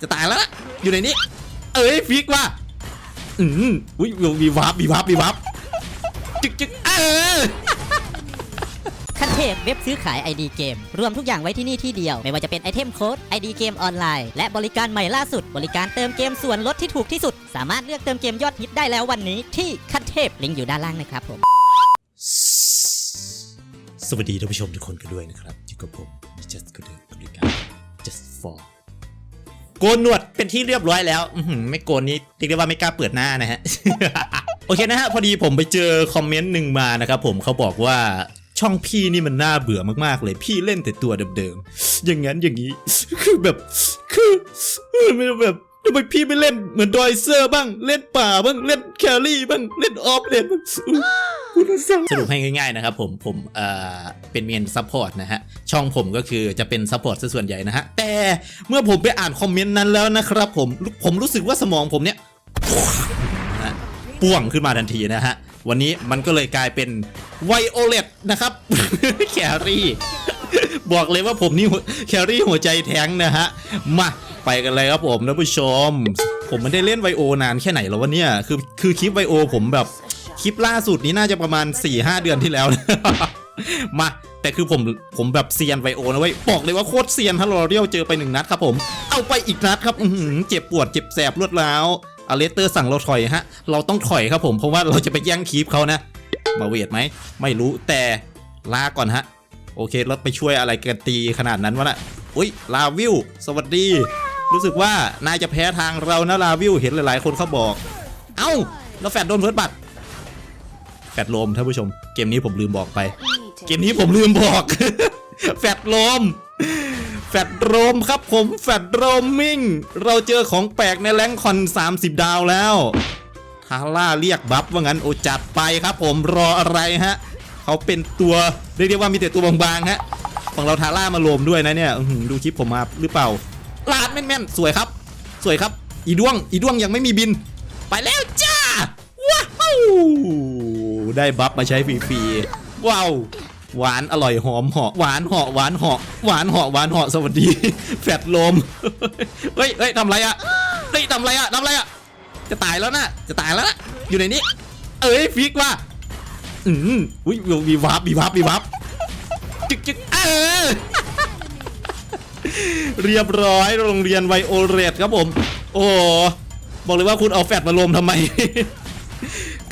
จะตายแล้วนะอยู่ในนี้ เอ้ยฟิกว่ะอืมอุ้ยมีวับมีวับมีวับจึกจึกเออขั้นเทพเว็บซื้อขาย ID เกม รวมทุกอย่างไว้ที่นี่ที่เดียว ไม่ว่าจะเป็นไอเทมโค้ด ID เกมออนไลน์ และบริการใหม่ล่าสุด บริการเติมเกมส่วนลดที่ถูกที่สุด สามารถเลือกเติมเกมยอดฮิตได้แล้ววันนี้ที่ขั้นเทพลิงก์อยู่ด้านล่างนะครับผม สวัสดีท่านผู้ชมทุกคนกันด้วยนะครับอยู่กับผมมิจัสก็เดิมบริการ just for โก นหนวดเป็นที่เรียบร้อยแล้วอืไม่โกนนี้เรียกได้ว่าไม่กล้าเปิดหน้านะฮะโอเคนะฮะพอดีผมไปเจอคอมเมนต์หนึ่งมานะครับผมเขาบอกว่าช่องพี่นี่มันน่าเบื่อมากๆเลย พี่เล่นแต่ตัวเดิมๆอย่างนั้นอย่างนี้ คือแบบคือเออไม่แบบ ทำไมพี่ไม่เล่นเหมือนดอยเซอร์บ้าง เล่นป่าบ้าง เล่นแครี่บ้าง เล่นออฟเลนบ้างสรุปให้ง่ายๆนะครับผม ผมเอ่อเป็นเมนซัพพอร์ตนะฮะ ช่องผมก็คือจะเป็นซัพพอร์ตซะส่วนใหญ่นะฮะ แต่เมื่อผมไปอ่านคอมเมนต์นั้นแล้วนะครับผม ผมรู้สึกว่าสมองผมเนี่ยป่วงขึ้นมาทันทีนะฮะ วันนี้มันก็เลยกลายเป็นไวโอเลตนะครับ แครี่ บอกเลยว่าผมนี่แครี่หัวใจแท้งนะฮะ มาไปกันเลยครับผมท่านผู้ชม ผมไม่ได้เล่นไวโอนานแค่ไหนแล้ววะเนี่ยคือคือคลิปไวโอผมแบบคลิปล่าสุดนี้น่าจะประมาณ4-5เดือนที่แล้วมาแต่คือผมผมแบบเซียนไวโอนะเว้ยบอกเลยว่าโคตรเซียนถ้าเราเรียวเจอไปหนึ่งนัดครับผม เอาไปอีกนัดครับอืเจ็บปวดเจ็บแสบรวดร้าวอเลสเตอร์สั่งเราถอยฮะ เราต้องถอยครับผมเพราะว่าเราจะไปแย่งคีปเขานะ มาเวทไหมไม่รู้แต่ลาก่อนฮะ โอเคเราไปช่วยอะไรกันตีขนาดนั้นวะน่ะอุ้ยลาวิวสวัสดี รู้สึกว่านายจะแพ้ทางเรานะลาวิวเห็นหลายๆ คนเขาบอก เอ้าแล้วแฟดโดนเฟิร์สบัตแฟดลมท่านผู้ชม เกมนี้ผมลืมบอกไป เกมนี้ผมลืมบอก แฟดลมแฟดโรมครับผมแฟดโรมมิ่ง เราเจอของแปลกในแรงค์คอน 30 ดาวแล้วทาร่าเรียกบัฟว่างั้นโอจัดไปครับผมรออะไรฮะ เขาเป็นตัวเรียกได้ว่ามีแต่ตัวบางๆฮะฝั่งเราทาร่ามาโลมด้วยนะเนี่ยดูคลิปผมมาหรือเปล่าลาดแม่นๆสวยครับ สวยครับ อีด้วง อีด้วงยังไม่มีบิน ไปแล้วจ้าว้าวได้บัฟมาใช้ฟรีๆว้าวหวานอร่อยหอมเหาะหวานเหาะหวานเหาะหวานเหาะหวานเหาะสวัสดี แฟดลมเฮ้ยเฮ้ยทำไรอะเฮ้ยทำไรอะทำไรอะจะตายแล้วนะจะตายแล้วนะอยู่ในนี้ เอ้ยฟิกว่ะ อืมอุ้ยมีวับมีวับมีวับจึกจึกเออเรียบร้อยโรงเรียนไวโอเรตครับผม โอ้บอกเลยว่าคุณเอาแฟดมาลมทำไม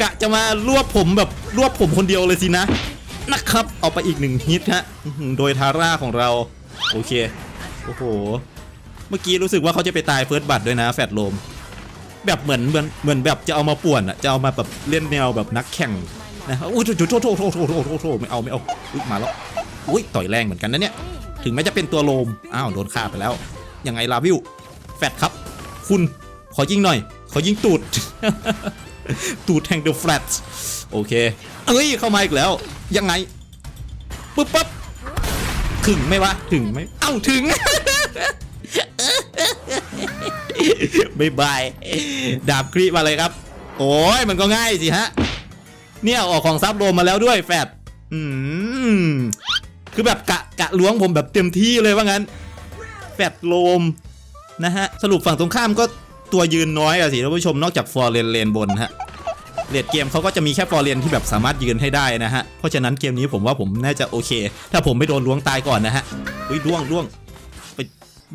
กะจะมารวบผมแบบรวบผมคนเดียวเลยสินะนะครับ เอาไปอีกหนึ่งฮิตฮะโดยทาร่าของเรา โอเค โอ้โห เมื่อกี้รู้สึกว่าเขาจะไปตายเฟิร์สบัตด้วยนะ แฟดลม แบบเหมือนเหมือนเหมือนแบบจะเอามาป่วนอะจะเอามาแบบเล่นแนวแบบนักแข่ง นะอุ้ยโทษโทษโทษโทษโทษโทษโทษโทษไม่เอาไม่เอาอุ๊ยมาแล้วอุ้ยต่อยแรงเหมือนกันนะเนี่ยถึงแม้จะเป็นตัวโลมอ้าวโดนฆ่าไปแล้วยังไงลาวิวแฟดครับ คุณขอยิงหน่อย ขอยิงตูด ตูดแห่งเดอะแฟลตโอเคเอ้ยเข้ามาอีกแล้ว ยังไงปุ๊บปั๊บถึงไหมวะถึงไหมเอ้าถึงบายบายดาบครีมาเลยครับ โอ้ยมันก็ง่ายสิฮะ เนี่ยออกของซับโรมมาแล้วด้วยแฟดอืมคือแบบกะกะล้วงผมแบบเต็มที่เลยว่างั้น แฟดโลมนะฮะ สรุปฝั่งตรงข้ามก็ตัวยืนน้อยอะสิท่านผู้ชมนอกจากฟอร์เรนเลนบนฮะเลดเกมเขาก็จะมีแค่ฟอร์เรนที่แบบสามารถยืนให้ได้นะฮะ เพราะฉะนั้นเกมนี้ผมว่าผมน่าจะโอเค ถ้าผมไม่โดนล้วงตายก่อนนะฮะอุ้ยด้วงด้วงไป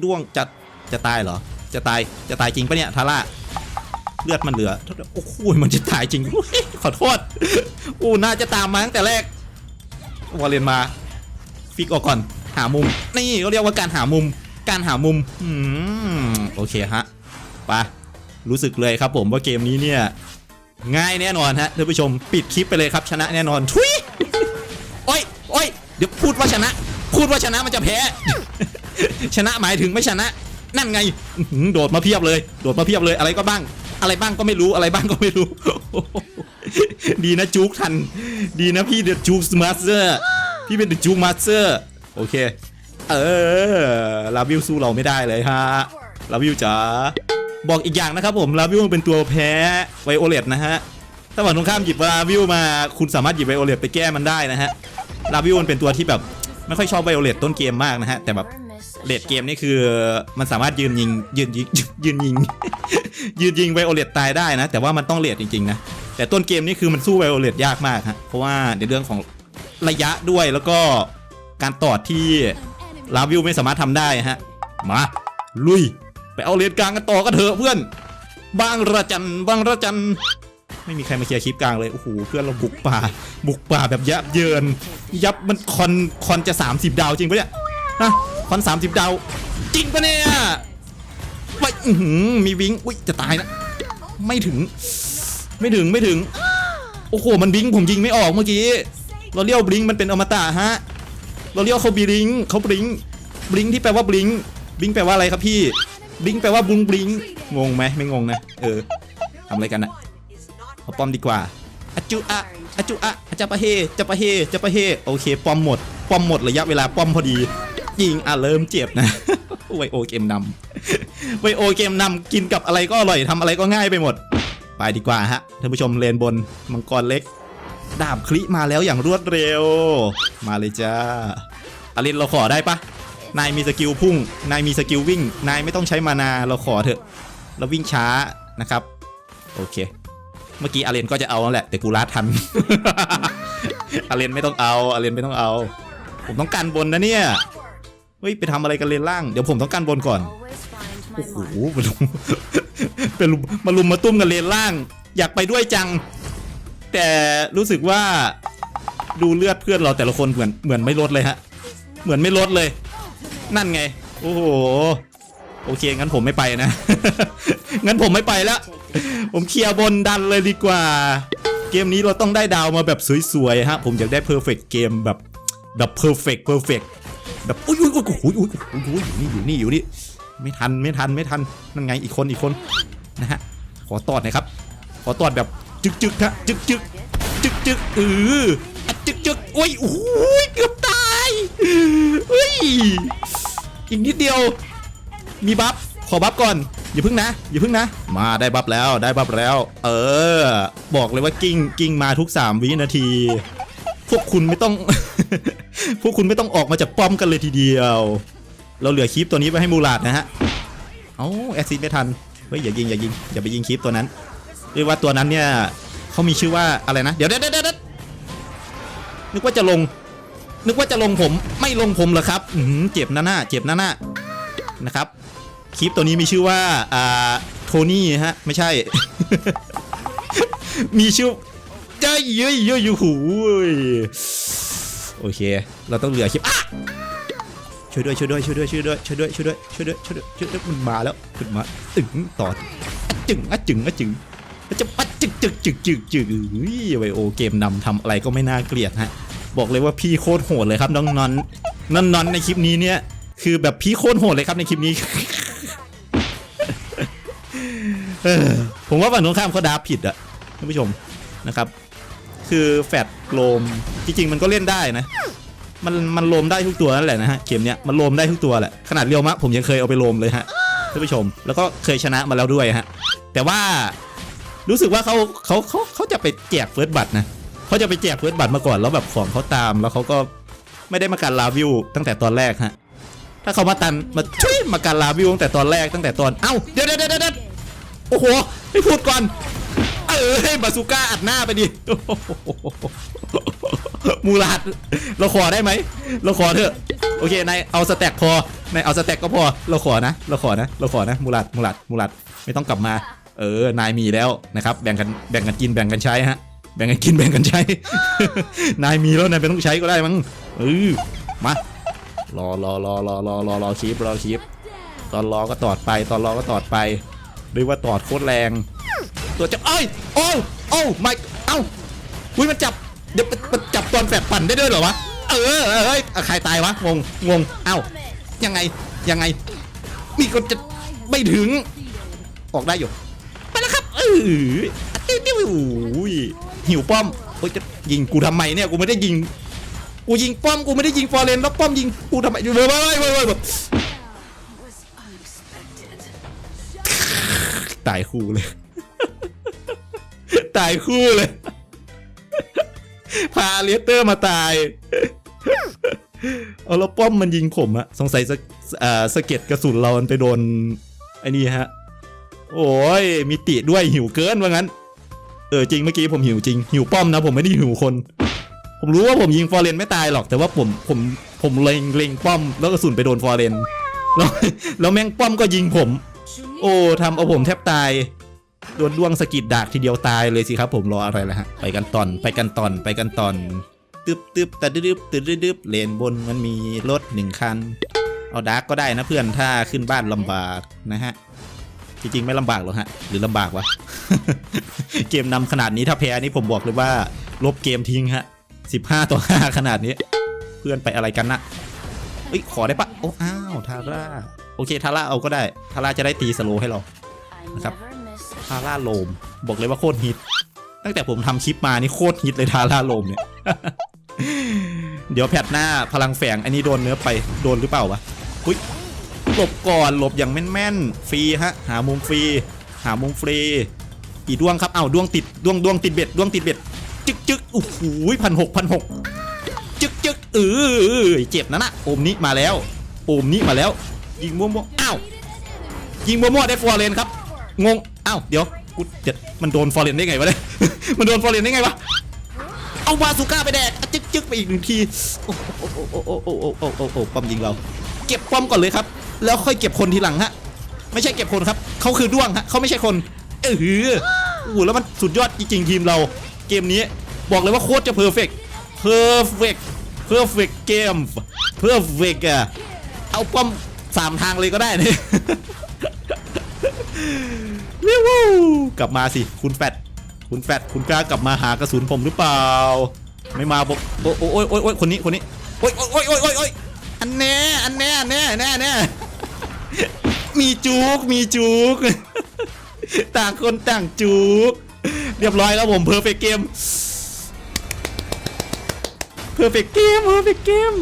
ด้วงจะจะตายเหรอ จะตายจะตายจริงปะเนี่ยทาร่าเลือดมันเหลือ โอ้โหมันจะตายจริงขอโทษ อู้น่าจะตามมาตั้งแต่แรกวอร์เรนมา ฟิกออกก่อน หามุม นี่เขาเรียกว่าการหามุม การหามุมอืมโอเคฮะไปะรู้สึกเลยครับผมว่าเกมนี้เนี่ย ง่ายแน่นอนฮะท่านผู้ชมปิดคลิปไปเลยครับชนะแน่นอนทุยโอ้ยโอ้ยเดี๋ยวพูดว่าชนะ พูดว่าชนะมันจะแพ้ ชนะหมายถึงไม่ชนะ นั่นไงโดดมาเพียบเลย โดดมาเพียบเลยอะไรก็บ้าง อะไรบ้างก็ไม่รู้อะไรบ้างก็ไม่รู้ ดีนะจุกทัน ดีนะพี่เดือะจุกมาสเตอร์พี่เป็นเดอะจูมาสเตอร์โอเค เออลาวิวสู้เราไม่ได้เลยฮะลาวิวจ๋าบอกอีกอย่างนะครับผมลาวิวเป็นตัวแพ้ไวโอเลตนะฮะถ้าฝั่งตรงข้ามหยิบลาวิวมาคุณสามารถหยิบไวโอเลตไปแก้มันได้นะฮะลาวิวมันเป็นตัวที่แบบไม่ค่อยชอบไวโอเลตต้นเกมมากนะฮะแต่แบบ เลดเกมนี่คือมันสามารถยืนยิงยืนยิงยืนยิง ยืนยิงไวโอเลตตายได้นะ แต่ว่ามันต้องเลดจริงๆนะแต่ต้นเกมนี่คือมันสู้ไวโอเลตยากมากฮะเพราะว่าในเรื่องของระยะด้วยแล้วก็การตอดที่ลาวิวไม่สามารถทำได้ฮะมาลุย ไปเอาเลนกลางกันต่อกันเถอะเพื่อนบางระจันบางระจันไม่มีใครมาเคลียร์คลิปกลางเลยโอ้โหเพื่อนเราบุกป่า บุกป่าแบบยับเยิน ยับมันคอนคอนจะ 30 ดาวจริงปะเนี่ย ฮะคอน30ดาวจริงปะเนี่ยไปอื้อหือมีวิงอุ้ยจะตายนะไม่ถึง ไม่ถึงไม่ถึง โอ้โหมันบิงผมยิงไม่ออกเมื่อกี้เราเรียกบลิงมันเป็นอมตะฮะเราเรียกเขาบลิงเขาบลิงบลิงที่แปลว่าบลิงบลิงแปลว่าอะไรครับพี่บลิงแปลว่าบุงบลิงงงไหมไม่งงนะเออทำอะไรกันอะเอาป้อมดีกว่าอะจุอะอะจุอะอะจะปะเฮจะปะเฮจะปะเฮโอเคป้อมหมดป้อมหมดระยะเวลาป้อมพอดี ยิงอะเริ่มเจ็บนะไวโอเกมนำไวโอเกมนำกินกับอะไรก็อร่อยทำอะไรก็ง่ายไปหมด ไปดีกว่าฮะท่านผู้ชมเลนบนมังกรเล็ก ดาบคลิมาแล้วอย่างรวดเร็ว มาเลยจ้าอลินเราขอได้ปะนายมีสกิลพุ่ง นายมีสกิลวิ่ง นายไม่ต้องใช้มานาเราขอเถอะเราวิ่งช้านะครับ โอเค เมื่อกี้อาเลนก็จะเอาแล้วแหละ แต่กูลาดทันอาเลนไม่ต้องเอาอาเลนไม่ต้องเอา ผมต้องกันบนนะเนี่ย เฮ้ยไปทำอะไรกันเลนล่าง เดี๋ยวผมต้องกันบนก่อน โอ้โหมาลุมเป็นลุมมาลุมมาตุ้มกันเลนล่าง อยากไปด้วยจัง แต่รู้สึกว่าดูเลือดเพื่อนเราแต่ละคนเหมือนเหมือนไม่ลดเลยฮะ เหมือนไม่ลดเลย นั่นไง โอ้โห โอเค งั้นผมไม่ไปนะ งั้นผมไม่ไปแล้ว ผมเคลียร์บนดันเลยดีกว่า เกมนี้เราต้องได้ดาวมาแบบสวยๆฮะ ผมอยากได้เพอร์เฟกเกมแบบแบบเพอร์เฟกเพอร์เฟก แบบอุ้ยอุ้ยอุ้ยอุ้ยอุ้ยอุ้ยอุ้ยอยู่นี่อยู่นี่อยู่นี่ไม่ทันไม่ทันไม่ทันนั่นไงอีกคนอีกคนนะฮะขอตอดหน่อยครับ ขอตอดแบบจึกจึกฮะจึกจึกจึกจึกเอออจึกจึกโอ้ยโอ้ยเกือบตายเฮ้ยอีกนิดเดียว มีบัฟขอบัฟก่อนอย่าพึ่งนะอย่าพึ่งนะ มาได้บัฟแล้วได้บัฟแล้ว เออ บอกเลยว่ากิ้งกิ้งมาทุก 3 วินาที พวกคุณไม่ต้อง พวกคุณไม่ต้องออกมาจากป้อมกันเลยทีเดียว เราเหลือคลิปตัวนี้ไว้ให้มูลาดนะฮะเอ้าแอซิดไม่ทันเฮ้ยอย่ายิงอย่ายิงอย่าไปยิงคลิปตัวนั้นเรียกว่าตัวนั้นเนี่ยเขามีชื่อว่าอะไรนะ เดี๋ยวเดี๋ยวเดี๋ยวเดี๋ยวนึกว่าจะลง นึกว่าจะลงผมไม่ลงผมเหรอครับอืเจ็บนะหน้าเจ็บนะหน้านะครับคลิปตัวนี้มีชื่อว่าอ่าโทนี่ฮะไม่ใช่ มีชื่อเจ้ยเย้ยเย้ยอยู่หูย โอเค เราต้องเหลือคลิปช่วยด้วยช่วยด้วยช่วยด้วยช่วยด้วยช่วยด้วยช่วยด้วยช่วยด้วยช่วยด้วยช่วยด้วยมันมาแล้วมันมาตึงต่อจึงอะจึงอะจึงมันจะปัดจึกจึกจึกจึกจึกอุ้ยไวโอเกมนำทำอะไรก็ไม่น่าเกลียดฮะบอกเลยว่าพี่โคตรโหดเลยครับน้องนอนนองนอนในคลิปนี้เนี่ย คือแบบพี่โคตรโหดเลยครับในคลิปนี้ผมว่าฝั่งตรงข้ามเขาดาผิดอะท่านผู้ชมนะครับ คือแฟด โลมจริงๆมันก็เล่นได้นะ มันมันโลมได้ทุกตัวนั่นแหละนะฮะเกมเนี้ยมันโลมได้ทุกตัวแหละขนาดเรียวมะผมยังเคยเอาไปโลมเลยฮะท่านผู้ชม แล้วก็เคยชนะมาแล้วด้วยฮะแต่ว่ารู้สึกว่าเขาเขาเขาเขาจะไปแจกเฟิร์สบัตรนะเขาจะไปแจกเฟิร์สบัตรมาก่อนแล้วแบบของเขาตามแล้วเขาก็ไม่ได้มาการลาวิวตั้งแต่ตอนแรกฮะถ้าเขามาตันมาช่วยมาการลาวิวตั้งแต่ตอนแรกตั้งแต่ตอนเอ้าเดี๋ยวเดี๋ยวเดี๋ยวเดี๋ยวโอ้โหให้พูดก่อน เออให้บาซูก้าอัดหน้าไปดิมูลาดเราขอได้ไหมเราขอเถอะโอเคนายเอาสแต็กพอนายเอาสแต็กก็พอเราขอนะ เราขอนะ เราขอนะมูลาดมูลาดมูลาดไม่ต้องกลับมา เออนายมีแล้วนะครับ แบ่งกันแบ่งกันกินแบ่งกันใช้ฮะแบ่งกันกินแบ่งกันใช้ นายมีแล้วนายไม่ต้องใช้ก็ได้มั้งเออมารอรอรอรอรอรอรอคลิปรอคลิปตอนรอก็ตอดไป ตอนรอก็ตอดไปเรียกว่าตอดโคตรแรง ตัวจับเอ้ยโอ้โอ้ไม่เอ้าอุ้ยมันจับเดี๋ยวมันจับตอนแฝดปั่นได้ด้วยเหรอวะเออเอ้ยอะใครตายวะงงงงเอ้ายังไงยังไงมีคนจะไม่ถึงออกได้อยู่ไปแล้วครับเออติ้วติ้วอุ้ยหิวป้อมโอ้ยจะยิงกูทำไมเนี่ยกูไม่ได้ยิงกูยิงป้อมกูไม่ได้ยิงฟอร์เรนแล้วป้อมยิงกูทำไมเว้ยเว้ยเว้ยเว้ยแบบตายคู่เลย ตายคู่เลย พาเลสเตอร์มาตาย เอาแล้วป้อมมันยิงผมอะสงสัยสเอ่อสะเก็ดกระสุนเรามันไปโดนไอ้นี่ฮะ โอ้ยมีติด้วยหิวเกินว่างั้น เออจริงเมื่อกี้ผมหิวจริง หิวป้อมนะ ผมไม่ได้หิวคน ผมรู้ว่าผมยิงฟอร์เรนไม่ตายหรอกแต่ว่าผมผมผมเล็งเล็งป้อมแล้วกระสุนไปโดนฟอร์เรนแล้วแล้วแม่งป้อมก็ยิงผม โอ้ทำเอาผมแทบตาย โดนดวงสกิดดากทีเดียวตายเลยสิครับผมรออะไรล่ะฮะไปกันตอนไปกันตอนไปกันตอนตึบตึบตะดึบตึบดึบเลนบนมันมีรถหนึ่งคัน เอาดาร์กก็ได้นะเพื่อนถ้าขึ้นบ้านลำบากนะฮะจริงๆไม่ลำบากหรอกฮะ หรือลำบากวะ เกมนำขนาดนี้ถ้าแพ้นี่ผมบอกเลยว่า ลบเกมทิ้งฮะ 15 ต่อ 5 ขนาดนี้ เพื่อนไปอะไรกันนะเอ้ยขอได้ปะโอ้อ้าวทาร่า โอเคทาร่าเอาก็ได้ทาร่าจะได้ตีสโลให้เรานะครับาร่าโลม บอกเลยว่าโคตรฮิต ตั้งแต่ผมทำคลิปมานี่โคตรฮิตเลยทาร่าโลมเนี่ย เดี๋ยวแพทหน้าพลังแฝงอันนี้โดนเนื้อไปโดนหรือเปล่าวะอุ้ยหลบก่อนหลบอย่างแม่นๆฟรีฮะ หามุมฟรีหามุมฟรีอีดวงครับ เอ้าดวงติดดวงดวงติดเบ็ดดวงติดเบ็ด จึกจึกโอ้โหพันหกพันหกจึกจึกเออเจ็บนะนะโอมนี้มาแล้ว โอมนี้มาแล้ว ยิงมั่วๆอ้าวยิงมั่วๆได้ฟอร์เรนครับ งง อ้าวเดี๋ยวกูเจ็ดมันโดนฟอร์เรนได้ไงวะเนี่ย มันโดนฟอร์เรนได้ไงวะ เอาบาซูก้าไปแดกจึ๊กจึ๊กไปอีกหนึ่งที โอ้โอ้โอ้โอ้โอ้โอ้โอ้โอ้โอ้ป้อมยิงเรา เก็บป้อมก่อนเลยครับ แล้วค่อยเก็บคนทีหลังฮะ ไม่ใช่เก็บคนครับ เขาคือด้วงฮะเขาไม่ใช่คน เออหือโอ้โหแล้วมันสุดยอดจริงๆทีมเรา เกมนี้บอกเลยว่าโคตรจะเพอร์เฟกต์เพอร์เฟกต์เพอร์เฟกต์เกมเพอร์เฟกอะเอาป้อมสามทางเลยก็ได้เนี่ย วิววูกลับมาสิคุณแฟดคุณแฟดคุณกล้ากลับมาหากระสุนผมหรือเปล่า ไม่มาบอกโอ้โอ้โอ้ยโอ้ยโอ้ยคนนี้คนนี้โอ้ยโอ้ยโอ้ยโอ้ยโอ้ยอันแน่อันแน่อันแน่แน่แน่มีจุกมีจุกต่างคนต่างจุกเรียบร้อยแล้วผมเพอร์เฟกเกมเพอร์เฟกเกมเพอร์เฟกเกม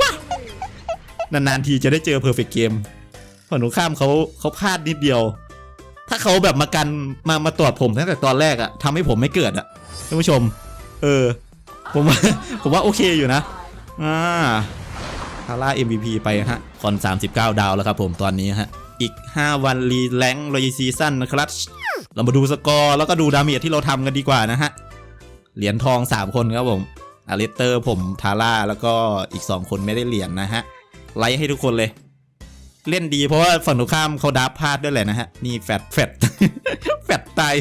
ว้านานๆทีจะได้เจอเพอร์เฟกเกมฝั่งตรงข้ามเขาเขาพลาดนิดเดียว ถ้าเขาแบบมากันมามาตรวจผมตั้งแต่ตอนแรกอะทำให้ผมไม่เกิดอะท่านผู้ชม เออ ผมว่าผมว่าโอเคอยู่นะอ่าทาร่า MVP ไปฮะ คอน 39 ดาวแล้วครับผมตอนนี้ฮะ อีก 5 วันรีแลงรอยซีซั่นนะครับ เรามาดูสกอร์ แล้วก็ดูดาเมจที่เราทำกันดีกว่านะฮะ เหรียญทอง 3 คนครับผมอาริเตอร์ผมทาร่า แล้วก็อีก 2 คนไม่ได้เหรียญนะฮะ ไลค์ให้ทุกคนเลย เล่นดีเพราะว่าฝั่งตรงข้ามเขาดับพลาดด้วยแหละนะฮะ นี่แฟดแฟดแฟดตาย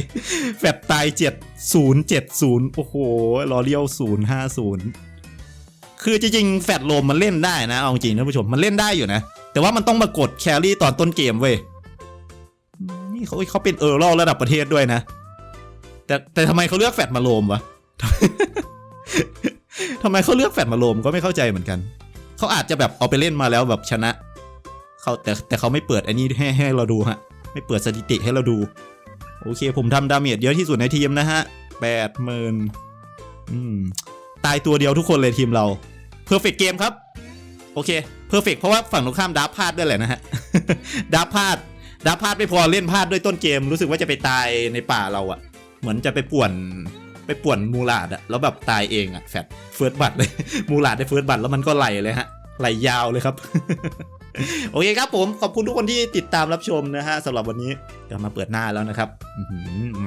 แฟดตายเจ็ดศูนย์เจ็ดศูนย์โอ้โหรอเลี้ยวศูนย์ห้าศูนย์คือจริงๆแฟดโลมมันเล่นได้นะเอาจริงท่านผู้ชมมันเล่นได้อยู่นะ แต่ว่ามันต้องมากดแครี่ตอนต้นเกมเว้ยนี่เขาเขาเป็นเออร์ลระดับประเทศด้วยนะ แต่แต่ทำไมเขาเลือกแฟดมาโลมวะทำไมเขาเลือกแฟดมาโลมก็ไม่เข้าใจเหมือนกัน เขาอาจจะแบบเอาไปเล่นมาแล้วแบบชนะ เขาแต่แต่เขาไม่เปิดอันนี้ให้ให้เราดูฮะ ไม่เปิดสถิติให้เราดู โอเค ผมทำดาเมจเยอะที่สุดในทีมนะฮะแปดหมื่นอืม ตายตัวเดียวทุกคนเลยทีมเราเพอร์เฟกเกมครับ โอเคเพอร์เฟกเพราะว่าฝั่งตรงข้ามดับพลาดด้วยแหละนะฮะดับพลาดดับพลาดไม่พอเล่นพลาดด้วยต้นเกม รู้สึกว่าจะไปตายในป่าเราอะเหมือนจะไปป่วนไปป่วนมูลาดอะแล้วแบบตายเองอะแฟดเฟิร์สบัตเลย มูลาดได้เฟิร์สบัตแล้วมันก็ไหลเลยฮะ ไหลยาวเลยครับ โอเคครับผมขอบคุณทุกคนที่ติดตามรับชมนะฮะสำหรับวันนี้ก็มาเปิดหน้าแล้วนะครับ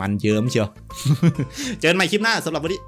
มันเยิ้มเชียว เจอกันใหม่คลิปหน้าสำหรับวันนี้